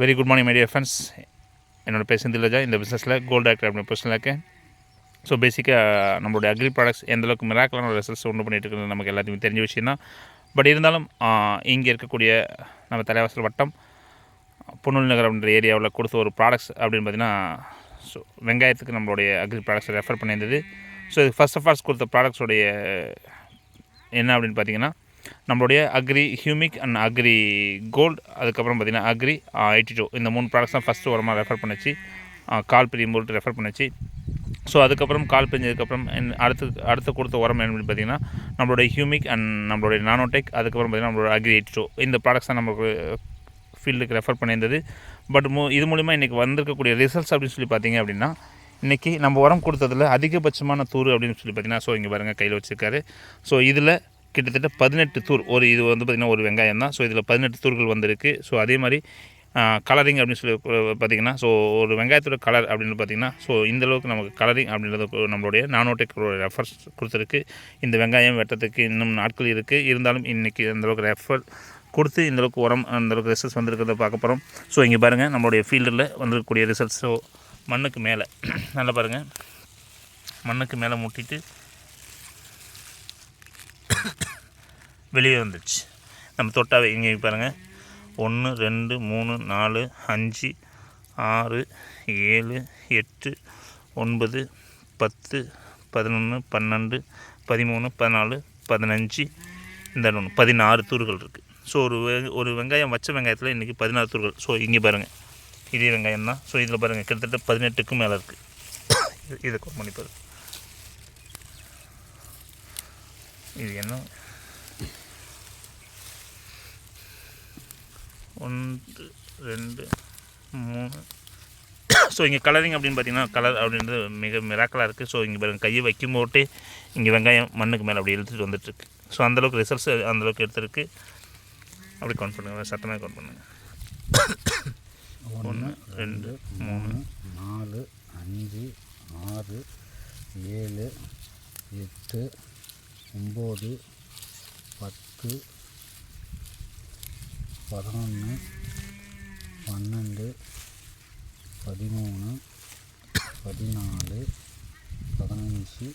Very good morning my dear friends என்னோடய பேர் செந்திலஜா இந்த பிஸ்னஸில் கோல்டு ஆக்டர் அப்படின்னு பொசிஷனில் இருக்கேன். ஸோ பேசிக்காக நம்மளுடைய அக்ரி ப்ராடக்ட்ஸ் எந்தளவுக்கு மிராக்கலான ரிசல்ட்ஸ் ஒன்று பண்ணிட்டு இருக்கிறது நமக்கு எல்லாத்தையுமே தெரிஞ்ச விஷயம் தான். பட் இருந்தாலும் இங்கே இருக்கக்கூடிய நம்ம தலைவாசல் வட்டம் பொன்னூல் நகர் அப்படின்ற ஏரியாவில் கொடுத்த ஒரு ப்ராடக்ட்ஸ் அப்படின்னு பார்த்தீங்கன்னா ஸோ வெங்காயத்துக்கு நம்மளுடைய அக்ரி ப்ராடக்ட்ஸ் ரெஃபர் பண்ணியிருந்தது. ஸோ ஃபர்ஸ்ட் ஆஃப் ஆல்ஸ் கொடுத்த ப்ராடக்ட்ஸோடைய என்ன அப்படின்னு பார்த்தீங்கன்னா நம்மளுடைய agri humic and agri gold அதுக்கப்புறம் பார்த்தீங்கன்னா அக்ரி எயிட்டி டூ இந்த மூணு ப்ராடக்ட்ஸ் தான் ஃபஸ்ட்டு உரமாக ரெஃபர் பண்ணுச்சு. கால் பிரியும் போல்ட்டு ரெஃபர் பண்ணுச்சு. ஸோ அதுக்கப்புறம் கால் பிரிஞ்சதுக்கப்புறம் அடுத்து அடுத்து கொடுத்த உரம் என்னன்னு பார்த்தீங்கன்னா நம்மளுடைய ஹியூமிக் அண்ட் நம்மளுடைய நானோடெக் அதுக்கப்புறம் பார்த்தீங்கன்னா நம்மளோட அக்ரி எயிட்டி டூ இந்த ப்ராடக்ட்ஸ் தான் நமக்கு ஃபீல்டுக்கு ரெஃபர் பண்ணியிருந்தது. பட் மூ இது மூலிமா இன்றைக்கி வந்திருக்கக்கூடிய ரிசல்ட்ஸ் அப்படின்னு சொல்லி பார்த்தீங்க அப்படின்னா இன்றைக்கி நம்ம உரம் கொடுத்ததில் அதிகபட்சமான தூர் அப்படின்னு சொல்லி பார்த்தீங்கன்னா ஸோ இங்கே பாருங்கள் கையில் வச்சுருக்காரு. ஸோ இதில் கிட்டத்தட்ட பதினெட்டு தூர். ஒரு இது வந்து பார்த்திங்கன்னா ஒரு வெங்காயம் தான். ஸோ இதில் பதினெட்டு தூர்கள் வந்திருக்கு. ஸோ அதே மாதிரி கலரிங் அப்படின்னு சொல்லி பார்த்திங்கன்னா ஸோ ஒரு வெங்காயத்தோட கலர் அப்படின்னு பார்த்திங்கன்னா ஸோ இந்தளவுக்கு நமக்கு கலரிங் அப்படின்றது நம்மளுடைய நானோடெக்கோட ரெஃபர்ஸ் கொடுத்துருக்கு. இந்த வெங்காயம் வெட்டத்துக்கு இன்னும் நாட்கள் இருக்குது இருந்தாலும் இன்றைக்கி அந்தளவுக்கு ரெஃபர் கொடுத்து இந்தளவுக்கு உரம் அந்தளவுக்கு ரிசல்ட்ஸ் வந்திருக்கிறத பார்க்க போகிறோம் ஸோ இங்கே பாருங்கள் நம்மளுடைய ஃபீல்டில் வந்திருக்கக்கூடிய ரிசல்ட்ஸ் ஸோ மண்ணுக்கு மேலே நல்லா பாருங்கள் மண்ணுக்கு மேலே முட்டிட்டு வெளியே வந்துடுச்சு. நம்ம தொட்டாவே இங்கே பாருங்கள் ஒன்று ரெண்டு மூணு நாலு அஞ்சு ஆறு ஏழு எட்டு ஒன்பது பத்து பதினொன்று பன்னெண்டு பதிமூணு பதினாலு பதினஞ்சு இந்த ஒன்று பதினாறு தூர்கள் இருக்குது ஸோ ஒரு வெ ஒரு வெங்காயம் வச்ச வெங்காயத்தில் இன்றைக்கி பதினாறு தூர்கள் ஸோ இங்கே பாருங்கள் இதே வெங்காயம் தான். ஸோ இதில் பாருங்கள் கிட்டத்தட்ட பதினெட்டுக்கும் மேலே இருக்குது இதை கட் பாருங்கள் இது என்ன? ஒன்று ரெண்டு மூணு. ஸோ இங்கே கலரிங் அப்படின்னு பார்த்தீங்கன்னா கலர் அப்படின்றது மிக மிராக்கலாக இருக்குது ஸோ இங்கே பாருங்கள் கையை வைக்கும் போட்டே இங்கே வெங்காயம் மண்ணுக்கு மேலே அப்படி இழுத்துட்டு வந்துட்டுருக்கு ஸோ அந்தளவுக்கு ரிசல்ட்ஸ் அந்தளவுக்கு எடுத்துருக்கு. அப்படி கவுண்ட் பண்ணுங்கள் சத்தமாக கவுண்ட் பண்ணுங்கள் ஒன்று ரெண்டு மூணு நாலு அஞ்சு ஆறு ஏழு எட்டு ஒம்பது பத்து பதினொன்று பன்னெண்டு பதிமூணு பதினாலு பதினஞ்சு